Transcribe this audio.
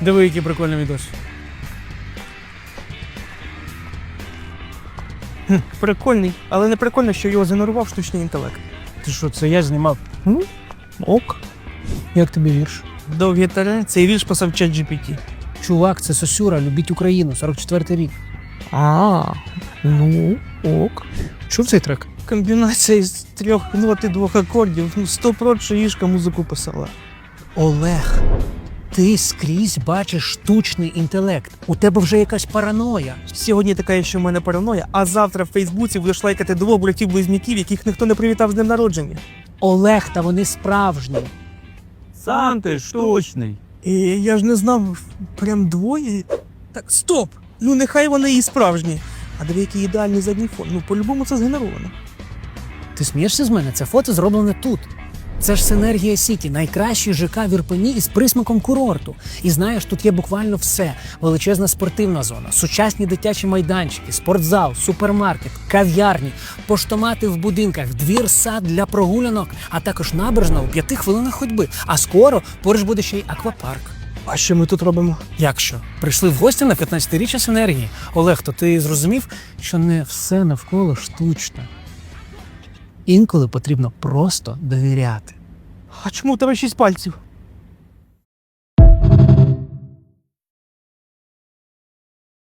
Диви, який прикольний відос. Хм, прикольний, але не прикольно, що його згенерував штучний інтелект. Ти що, це я знімав? Ну, ок. Як тобі вірш? Довгі таре, цей вірш писав чат GPT. Чувак, це Сосюра, любіть Україну, 44-й рік. А, ну, ок. Чув цей трек? Комбінація із трьох нот і двох акордів. Ну, сто що їжка музику писала. Олег, ти скрізь бачиш штучний інтелект. У тебе вже якась параноя. Сьогодні така, що в мене параноя, а завтра в Фейсбуці будеш лайкати двох братів-близнюків, яких ніхто не привітав з днем народження. Олег, та вони справжні. Сам ти штучний. І я ж не знав, прям двоє. Так, стоп! Ну нехай вони і справжні. А диви, який ідеальний задній фон. Ну, по-любому це згенеровано. Ти смієшся з мене? Це фото зроблене тут. Це ж Синергія Сіті, найкращий ЖК в Ірпені із присмаком курорту. І знаєш, тут є буквально все: величезна спортивна зона, сучасні дитячі майданчики, спортзал, супермаркет, кав'ярні, поштомати в будинках, двір сад для прогулянок, а також набережна у п'яти хвилинах ходьби. А скоро поруч буде ще й аквапарк. А що ми тут робимо? Як що? Прийшли в гості на 15-річчя Синергії. Олег, то ти зрозумів, що не все навколо штучне. Інколи потрібно просто довіряти. А чому у тебе шість пальців?